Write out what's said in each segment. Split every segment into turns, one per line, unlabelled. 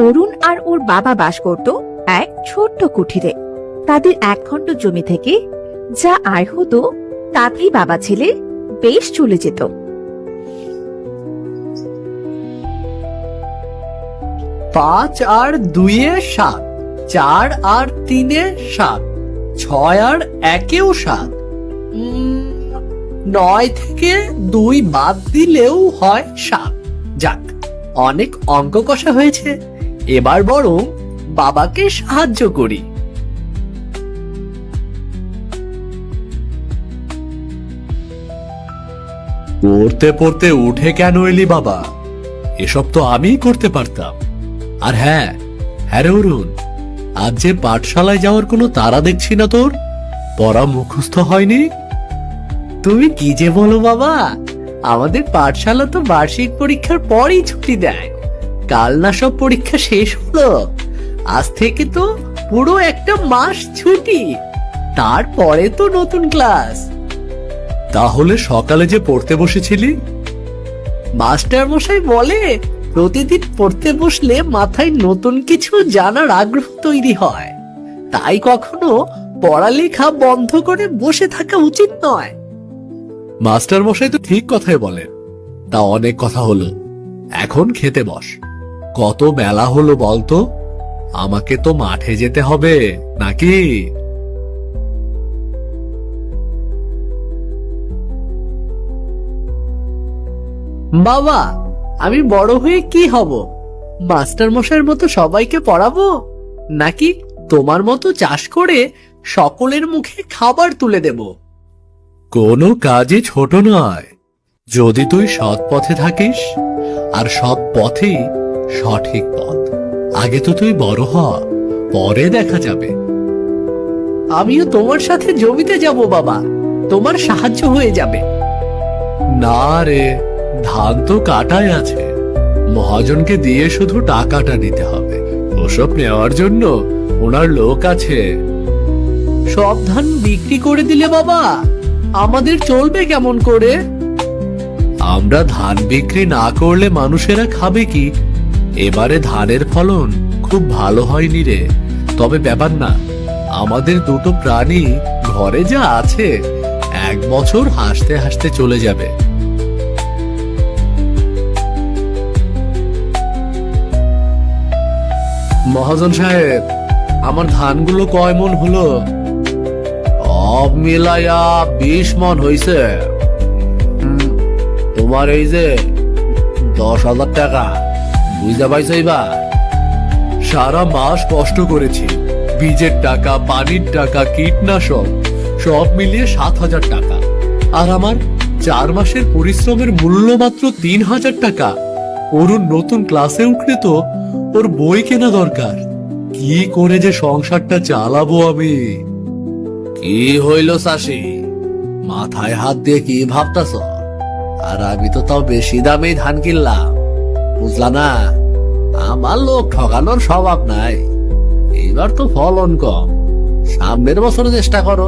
অরুণ আর ওর বাবা বাস করত এক ছোট্ট কুঠিরে। তাদের একখণ্ড জমি থেকে যা আয় হতো, তাতেই বাবা ছেলে বেশ চলে যেত।
পাঁচ আর দুইয়ে সাত, চার আর তিনে সাত, ছয় আর একেও সাত। নয় থেকে দুই বাদ দিলেও হয় সাত। যাক, অনেক অঙ্ক কষা হয়েছে। এবার বরং বাবাকে সাহায্য করি। পড়তে পড়তে উঠে কেন এলি বাবা? এসব তো আমিই করতে পারতাম। আর হ্যাঁ হ্যাঁ রে অরুণ আজ যে পাঠশালায় যাওয়ার কোনো তারা দেখছি না তোর? পড়া মুখস্থ হয়নি? তুমি কি যে বলো বাবা আমাদের পাঠশালা তো বার্ষিক পরীক্ষার পরই ছুটি দেয়। কাল না সব পরীক্ষা শেষ হলো। আজ থেকে তো পুরো একটা মাস ছুটি। তারপরে তো নতুন ক্লাস। তাহলে সকালে যে পড়তে বসেছিলি? মাস্টার মশাই বলে প্রতিদিন পড়তে বসলে মাথায় নতুন কিছু জানার আগ্রহ তৈরি হয়। তাই কখনো পড়ালেখা বন্ধ করে বসে থাকা উচিত নয়। মাস্টার মশাই তো ঠিক কথাই বলেন। তা অনেক কথা হলো। এখন খেতে বস। কত বেলা হলো বলতো? আমাকে তো মাঠে যেতে হবে নাকি? বাবা আমি বড় হয়ে কি হব? মাস্টার মশাইয়ের মতো সবাইকে পড়াবো? নাকি তোমার মতো চাষ করে সকলের মুখে খাবার তুলে দেব? কোনো কাজই ছোট নয়। যদি তুই সৎ পথে থাকিস আর সৎ পথেই সঠিক পথ। আগে তো তুই বড় হ পরে দেখা যাবে। আমিও তোমার সাথে জমিতে যাব বাবা। তোমার সাহায্য হয়ে যাবে। না রে ধান তো কাটাই আছে। মহাজনকে দিয়ে শুধু টাকাটা নিতে হবে। ওসব নেওয়ার জন্য ওনার লোক আছে। সব ধান বিক্রি করে দিলে বাবা। আমাদের চলবে কেমন করে? আমরা ধান বিক্রি না করলে মানুষেরা খাবে কি? এবারে ধানের ফলন খুব ভালো হয়নি রে। তবে ব্যাপার না, আমাদের দুটো প্রাণী ঘরে যা আছে, এক বছর হাসতে হাসতে চলে যাবে। মহাজন সাহেব, আমার ধানগুলো কয় মন হলো? মিলাইয়া বিশ মন হইছে। তোমার এই যে দশ হাজার টাকা। বুঝতে পাইছো এবার? সারা মাস কষ্ট করেছি। বীজের টাকা, পানির টাকা, কীটনাশক, সব মিলিয়ে সাত হাজার টাকা। আর আমার চার মাসের পরিশ্রমের মূল্য মাত্র তিন হাজার টাকা। অরুণ নতুন ক্লাসে উঠলে তো ওর বই কেনা দরকার। কি করে যে সংসারটা চালাবো আমি? কি হইল চাষি মাথায় হাত দিয়ে কি ভাবতাছ? আর আমি তো তাও বেশি দামেই ধান কিনলাম। বুঝলা না, আমার লোক ঠকানোর স্বভাব নাই। এবার তো ফলন কম। সামনের বছর চেষ্টা করো,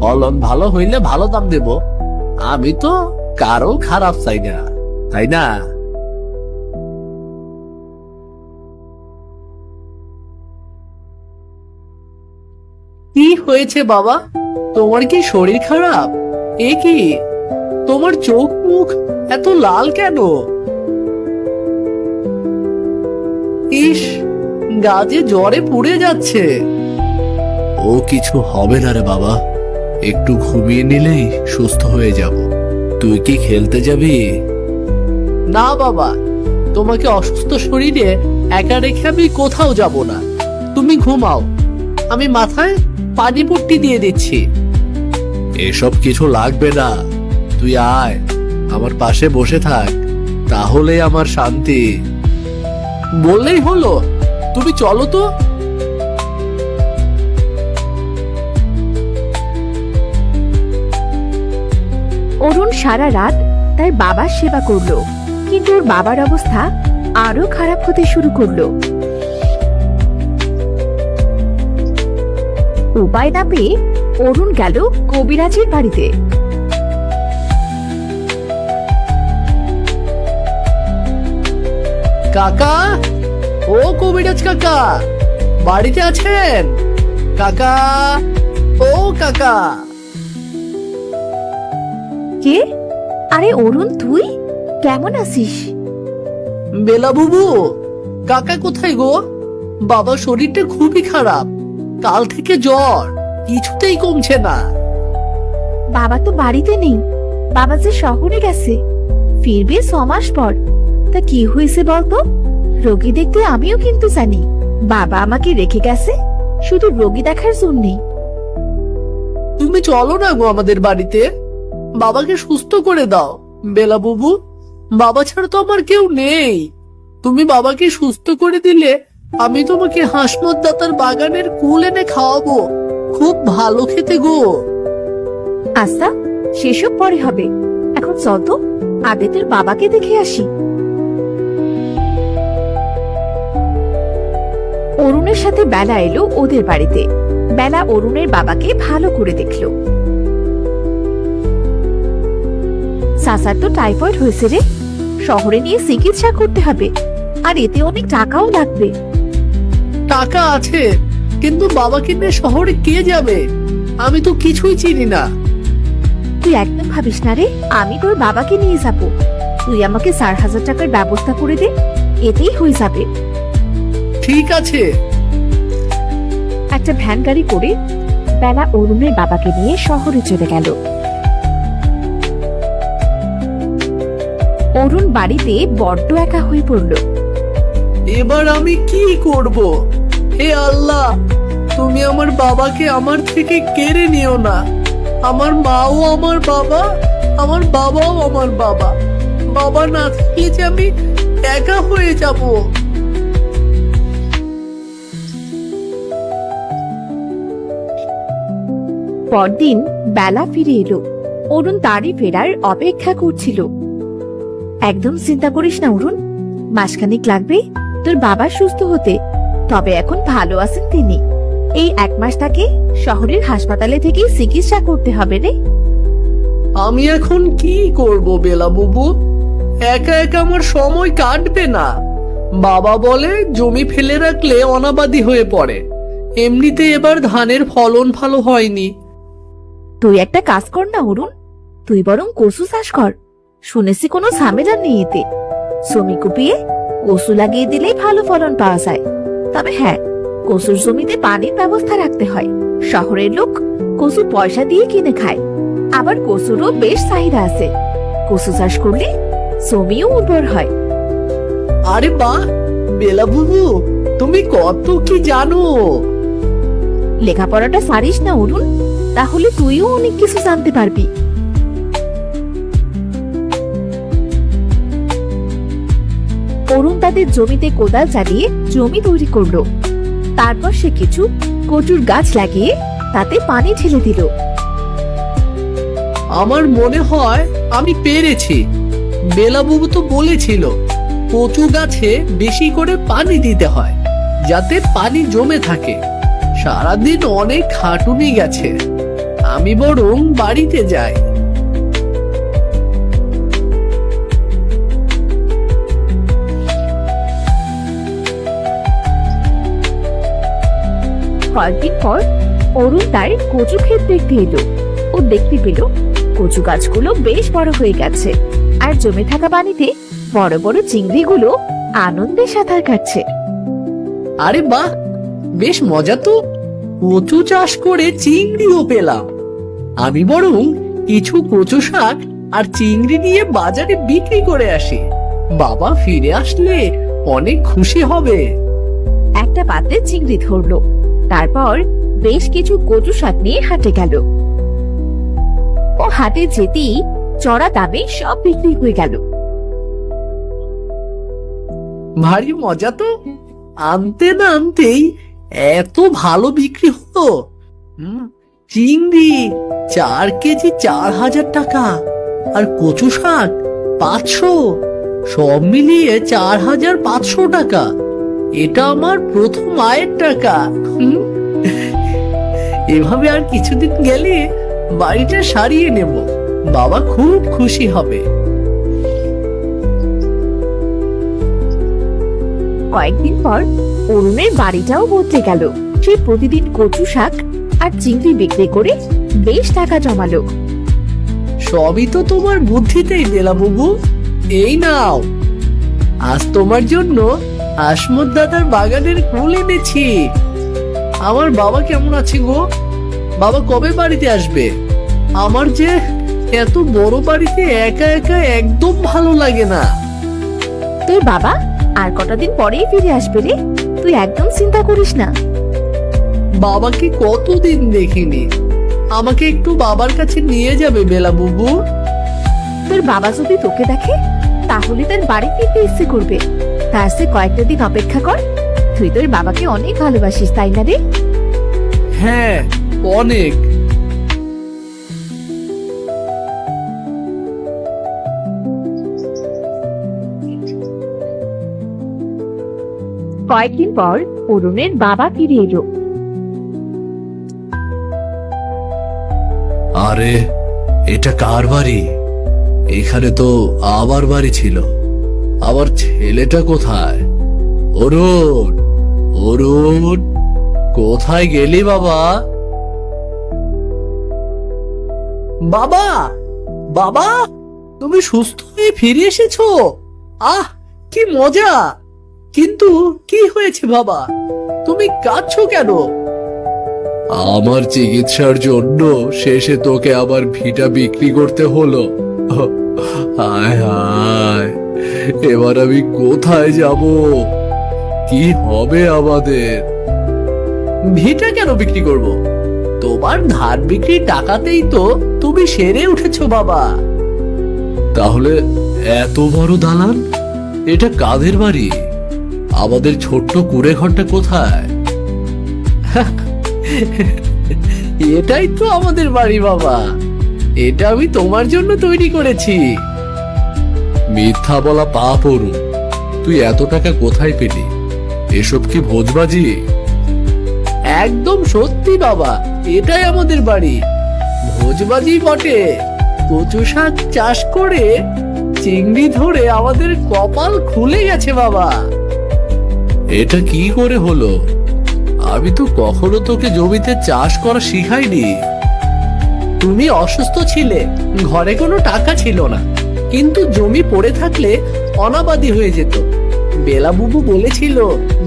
ফলন ভালো হইলে ভালো দাম দেব। আমি তো কারও খারাপ চাই না, তাই না? কি হয়েছে বাবা? তোমার কি শরীর খারাপ? এ কি? তোমার চোখ মুখ এত লাল কেন? ইস গাজে জ্বরে পুড়ে যাচ্ছে। ও কিছু হবে না রে বাবা। একটু ঘুমিয়ে নিলেই সুস্থ হয়ে যাব। তুই কি খেলতে যাবি? না বাবা তোমাকে অসুস্থ শরীরে একা রেখে আমি কোথাও যাব না। তুমি ঘুমাও। আমি মাথায় পানি পট্টি দিয়ে দিচ্ছি। এসব কিছু লাগবে না। তুই আয় আমার পাশে বসে থাক। তাহলে আমার শান্তি। বললেই হলো। তুমি চলো তো।
অরুণ সারা রাত তার বাবার সেবা করল, কিন্তু ওর বাবার অবস্থা আরও খারাপ হতে শুরু করল। উপায় না পেয়ে অরুণ গেল কবিরাজের বাড়িতে।
কাকা? ও কবিরাজ কাকা বাড়িতে আছেন? কাকা ও কাকা।
কে? আরে অরুণ তুই? কেমন আছিস?
বেলা বুবু কাকা কোথায় গো? বাবার শরীরটা খুবই খারাপ কাল থেকে জ্বর কিছুতেই কমছে না।
বাবা তো বাড়িতে নেই বাবা যে শহরে গেছে ফিরবে ছ মাস পর। তা কি হয়েছে বলতো? রোগী দেখতে আমিও কিন্তু জানি। বাবা আমাকে রেখে গেছে শুধু রোগী দেখার জন্যেই।
তুমি চলো না গো আমাদের বাড়িতে। বাবাকে সুস্থ করে দাও বেলা বুবু। বাবা ছাড়া তো আমার কেউ নেই। তুমি বাবাকে সুস্থ করে দিলে আমি তোমাকে হাসমত দাতার বাগানের কুল এনে খাওয়াবো। খুব ভালো খেতে গো।
আচ্ছা সেসব পরে হবে। এখন চল তো আগে তোর বাবাকে দেখে আসি। অরুণের সাথে বেলা এলো ওদের বাড়িতে। বেলা অরুণের বাবাকে ভালো করে দেখল। সাসার তো টাইফয়েড হয়েছে রে। শহরে নিয়ে চিকিৎসা করতে হবে আর এতে অনেক টাকাও লাগবে।
টাকা আছে কিন্তু বাবাকে নিয়ে শহরে কে যাবে? আমি তো কিছুই চিনি না।
তুই একদম ভাবিস না রে আমি তোর বাবাকে নিয়ে যাব। তুই আমাকে চার হাজার টাকার ব্যবস্থা করে দে এতেই হয়ে যাবে।
ঠিক আছে।
একটা ভ্যান গাড়ি করে বেলা অরুণের বাবাকে নিয়ে শহরে চলে গেল। অরুণ বাড়িতে বড্ড একা হয়ে পড়ল।
এবার আমি কি করব? হে আল্লাহ তুমি আমার বাবাকে আমার থেকে কেড়ে নিও না। আমার মাও আমার বাবা আমার বাবাও আমার বাবা। বাবা না থাকলে যে আমি একা হয়ে যাব।
পরদিন বেলা ফিরে এলো। অরুণ তারই ফেরার অপেক্ষা করছিল। একদম চিন্তা করিস না অরুণ, মাসখানেক লাগবে, তোর বাবা সুস্থ হতে, তবে এখন ভালো আছেন তিনি। এই এক মাস তাকে শহরের হাসপাতালে থেকে চিকিৎসা করতে হবে রে।
আমি এখন কি করব বেলা বুবু? একা একা আমার সময় কাটবে না। বাবা বলে জমি ফেলে রাখলে অনাবাদি হয়ে পড়ে। এমনিতে এবার ধানের ফলন ভালো হয়নি।
তুই একটা কাজ কর না, অরুণ। তুই বরং কসু চাষ কর। শুনেছি কোনো ঝামেলা নেই এতে। জমি কুপিয়ে কচু লাগিয়ে দিলেই ভালো ফলন পাওয়া যায়। তবে হ্যাঁ কচুর জমিতে পানির ব্যবস্থা রাখতে হয়। শহরের লোক কচু পয়সা দিয়ে কিনে খায়। আবার কচুরও বেশ চাহিদা আছে। কসু চাষ করলে জমিও উর্বর হয়।
আরে বাহ বেলা বুবু তুমি কত কি জানো?
লেখাপড়াটা সারিস না, অরুণ। তাহলে তুইও অনেক কিছু জানতে পারবি। অরুণ তাদের জমিতে কোদাল চালিয়ে জমি তৈরি করল। তারপর সে কিছু কচুর গাছ লাগিয়ে তাতে পানি ঢেলে দিল।
আমার মনে হয় আমি পেরেছি। বেলা বুবু তো বলেছিল, কচু গাছে বেশি করে পানি দিতে হয়, যাতে পানি জমে থাকে। সারাদিন অনেক খাটুনি গেছে। আমি বরং বাড়িতে যাই।
কয়েকদিন পর অরুণ তার কচু ক্ষেত দেখতে এলো। ও দেখতে পেল কচু গাছগুলো বেশ বড় হয়ে গেছে আর জমে থাকা পানিতে বড় বড় চিংড়িগুলো আনন্দে সাঁতার কাটছে।
আরে বাহ! বেশ মজা তো। কচু চাষ করে চিংড়িও পেলাম। আমি বরং কিছু কচু শাক আর চিংড়ি নিয়ে বাজারে বিক্রি করে আসি। বাবা ফিরে আসলে অনেক খুশি হবে।
একটা পাত্রে চিংড়ি ধরলো। তারপর বেশ কিছু কচু শাক নিয়ে হাটে গেল। ও হাটে যেতেই চড়া দামে সব বিক্রি হয়ে গেল।
ভারী মজা তো। আনতে না আনতেই এত ভালো বিক্রি হুম, চিংড়ি চার কেজি চার হাজার টাকা আর কচু শাক পাঁচশো। সব মিলিয়ে চার হাজার পাঁচশো টাকা। এটা আমার প্রথম আয়ের টাকা। এভাবে আর কিছুদিন গেলে বাড়িটা সারিয়ে নেব। বাবা খুব খুশি হবে।
কয়েকদিন পর অরুণের বাড়িটাও বদলে গেল। সে প্রতিদিন কচু শাক আর চিংড়ি বিক্রি করে বেশ টাকা জমালো।
সবই তো তোমার বুদ্ধিতেই বেলা বুবু। এই নাও। আজ তোমার জন্য আসমত দাদার বাগানের ফুল এনেছি। আমার বাবা কেমন আছে গো? বাবা কবে বাড়িতে আসবে? আমার যে এত বড় বাড়িতে একা একা একদম ভালো লাগে না।
তোর বাবা আর কটা দিন পরেই ফিরে আসবে রে। তুই একদম চিন্তা করিস না।
বাবাকে কতদিন দেখিনি। আমাকে একটু বাবার কাছে নিয়ে যাবে বেলা বুবু।
তোর বাবা যদি তোকে দেখে তাহলে তার বাড়ি ফিরতে ইচ্ছে করবে। তার সে কয়েকটা দিন অপেক্ষা কর। তুই তোর বাবাকে অনেক ভালোবাসিস তাই না রে?
হ্যাঁ অনেক।
কয়েকদিন পর অরুণের বাবা ফিরে এলো।
আরে এটা কার বাড়ি? এখানে তো আবার বাড়ি ছিল। আবার ছেলেটা কোথায়? অরুণ অরুণ কোথায় গেলি বাবা? বাবা বাবা তুমি সুস্থ হয়ে ফিরে এসেছ? আহ কি মজা! কিন্তু কি হয়েছে বাবা? তুমি কাঁদছো কেন? আমার চিকিৎসার জন্য শেষে তোকে আবার ভিটা বিক্রি করতে হলো। হায় হায় এবার আমি কোথায় যাব? কি হবে আমাদের? ভিটা কেন বিক্রি করব? তোমার ধান বিক্রির টাকাতেই তো তুমি সেরে উঠেছো বাবা। তাহলে এত বড় দালান? এটা কাদের বাড়ি? আমাদের ছোট্ট কুড়ে ঘরটা কোথায়? এটাই তো আমাদের বাড়ি, বাবা। এটা আমি তোমার জন্য তৈরি করেছি। মিথ্যা বলা পাপ অরুণ তুই এত টাকা কোথায় পেলি? এসব কি ভোজবাজি? একদম সত্যি, বাবা। এটাই আমাদের বাড়ি। ভোজবাজি বটে। কচু শাক চাষ করে চিংড়ি ধরে আমাদের কপাল খুলে গেছে, বাবা। এটা কি করে হলো? আমি তো কখনো তোকে জমিতে চাষ করা শিখাইনি। তুমি অসুস্থ ছিলে, ঘরে কোনো টাকা ছিল না। কিন্তু জমি পড়ে থাকলে অনাবাদি হয়ে যেত। বেলাবুবু বলেছিল,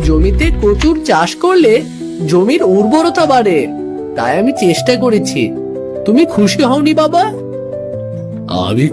জমিতে প্রচুর চাষ করলে জমির উর্বরতা বাড়ে। তাই আমি চেষ্টা করেছি। তুমি খুশি হওনি বাবা? আমি